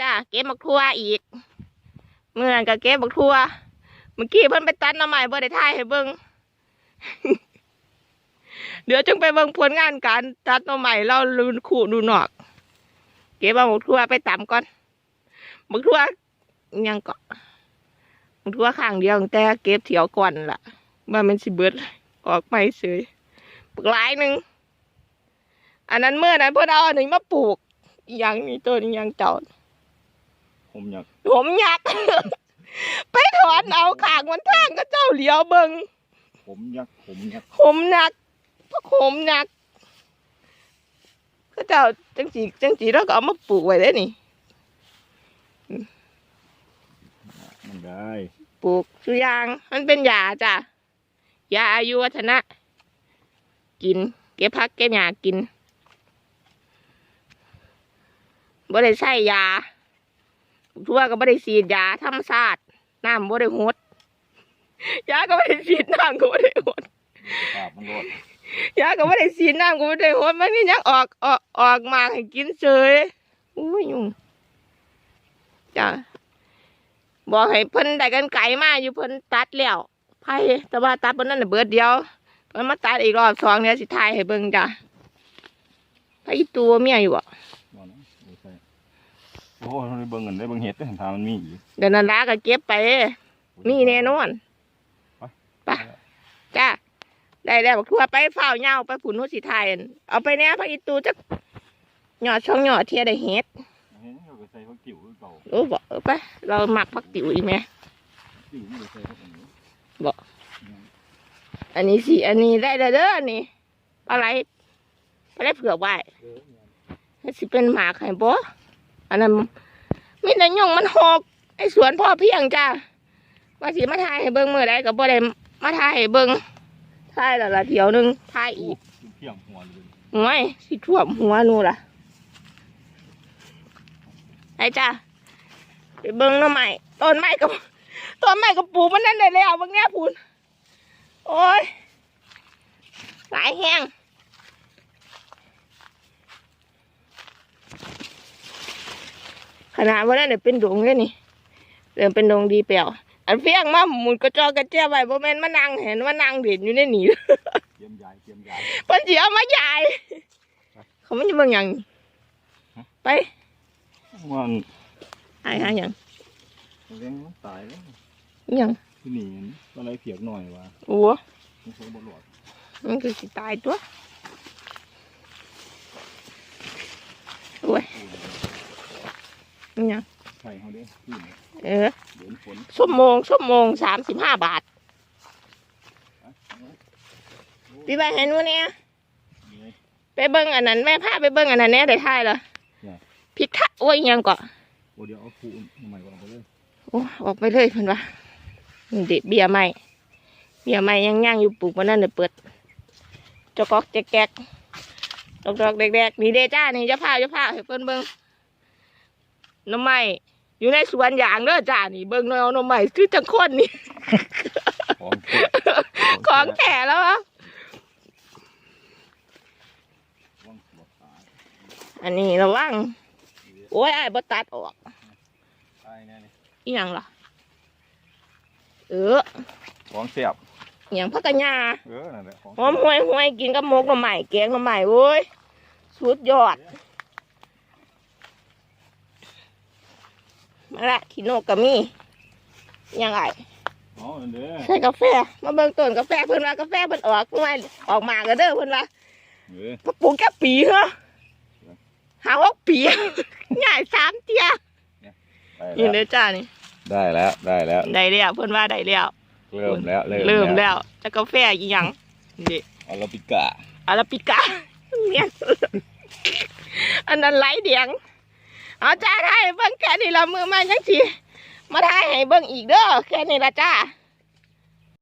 จ้าเก็บบักทั่วอีกเมื่อนั้นก็เก็บบักทั่วเมื่อกี้เพิ่นไปตัดหน้ำใหม่บ่ได้ถ่ายให้เบิ่งเดี๋ยวจึงไปเบิ่งผลงานการตัดหน้ำใหม่เราลืนขู่ดูนอก เก็บบักทั่วไปตำก่อนบักทั่วยังเก็บักทั่วข้างเดียวแต่เก็บเถียวก่อนล่ะว่ามันสิเบิดออกไปเสยบักหลายหนึ่งอันนั้นเมื่อนั้นเพิ่นเอาอันนี้มาปลูกอหยังนี่ต้นอหยังเจ้า ผมอยากผมอยาก ไปถอนเอาขางมันทางก็เจ้าเหลียวเบิงผมอยากผมอยากผมหนักพระผมหนักก็เจ้าจังสีจังสีเราก็เอามาปลูกไว้ได้นี่มันได้ปลูกสุยาง มันเป็นยาจ้ะยาอายุวัฒนะ กิน เก็บพักเก็บหยากินบ่ได้ใช้ยา ทั่วก็บ่ได้ฉีดยาธรรมชาติน้ำบ่ได้หดยาก็บ่ได้ฉีดน้ำก็บ่ได้หดภาพมันรดยาก็บ่ได้ฉีดน้ำก็บ่ได้หดมันนี่ยังออกออกออกมาให้กินเฉยอุ้ยยุ่งจ้ะบอกให้เพิ่นได้กันไก่มาอยู่เพิ่นตัดแล้วไผ่แต่ว่าตัดบนนั้นน่ะเบิดเดียวเพิ่นมาตัดอีกรอบสองเนี่ยสิทายให้เบิ่งจ้ะไผ่ตัวเมียอยู่บ่บ่นะบ่ใช่โอ้ยมันได้เบิ่งกันได้เบิ่งเห็ดได้เห็นทางมันมีอีกเดี๋ยวนั้นลาก็เก็บไป มีแน่นอนไปจ้าได้แล้วบอกทั่วไปเฝ้าเหงาไปผุนหัวสีไทยอั่นเอาไปแน่พักอีตูจักหยอดช่องหยอดเทียได้เฮ็ดเห็นเขาก็ใส่พักติ๋วคือเก่าโอ้บอกเออไปเราหมักพักติ๋วอีกไหมติ๋วมันก็ใส่พักอันนี้อันนี้สิอันนี้ได้แล้วเด้ออันนี้อะไรอะไรเผื่อไว้เออให้สิเป็นหมากไข่บ่ อันนั้นมีแต่ยงมันหกไอ้สวนพ่อเพียงจ้าว่าสิมาถ่ายให้เบิ่งเมื่อใดก็บ่ได้มาถ่ายให้เบิ่งถ่ายแล้วละเที่ยวหนึงถ่ายอีกอยู่เพียงหัวเลยหวยสิท่วมหัวหนูล่ะไอ้จ้าไปเบิ้งหน่อไม้ต้นไม้กับต้นไม้กับปลูกมันนั่นได้แล้วบางเนี้ยพูนโอ้ยหลายแห้ง ขนาดว่านั่นเดี๋ยวเป็นดงเลยนี่เริ่มเป็นดงดีเปล่าอันเฟี้ยงมาหมุนกระจอกกระเจี๊ยบไว้บ่แม่นมานั่งเห็นว่านั่งเด่นอยู่ในนี่เตรียมยายเตรียมยายเพิ่นสิเอามาใหญ่เขาไม่จะเบิ่งหยังไปมันหายหาหยังเลี้ยงมันตายแล้วอิหยังที่นี่มันอะไรเพียกหน่อยว่ะโอ้มันคงบ่รอดมันคือสิตายตัวโอ้ย อิหยังใส่เขาเด้ที่นี่เออเดินฝนชั่วโมงชั่วโมงสามสิบห้าบาทพี่ไปเห็นวะเนี่ยนี่ไปเบิ่งอันนั้นแม่พาไปเบิ่งอันนั้นแน่ได้ท่ายเหรอเนี่ยพิกทะโอ้ยอิหยังก่อโอ้เดี๋ยวเอาคูใหม่ก่อนไปเลยโอ้ออกไปเลยเพิ่นว่านี่เด็ดเบียร์ใหม่เบียร์ใหม่ยังย่างอยู่ปลูกมันนั่นเดี๋ยวเปิดจกอกแจ๊กแจ๊กดอกดอกๆแดกๆนี่เด้จ้านี่จะพาจะพาให้เพิ่นเบิ่ง หน้ำไม้อยู่ในสวนยางเด้อจ้านี่เบิ่งหน่อยเอาหน้ำไม้คือจังคนนี่ ของเก็บของแก่แล้วอะของสวดตายอันนี้ระวังโอ้ยไอ้ายบ่ตัดออกตายแน่นี่อีหยังล่ะเออของเสียบอหยังพักกะญาเออนั่นแหละของหอมห่วยห่วยกินกับหมกหน่อไม้แกงหน่อไม้โว้ยสุดยอด มาละขี้นกก็มียังไงอ๋อนั่นเด้อใส่กาแฟ มาเบิ่งต้นกาแฟเพิ่นว่ากาแฟเพิ่นออกหน่วยออกมาก็เด้อเพิ่นว่าเออมาปลูกแค่ปีเหรอหาว่าปีใหญ่สามเตี้ยได้นี่แล้วเด้อจ้านี่ ได้แล้วได้แล้วได้แล้วเพิ่นว่าได้แล้วเริ่มแล้วเริ่มแล้วแต่กาแฟอีหยังนี่อาราบิกาอาราบิก้าเนี่ยอันนั้นไหลเดียง เอาจ้าได้เบิ้งแค่นี้ละมือมันจังสิมาถ่ายให้เบิ้งอีกเด้อแค่นี้ละจ้า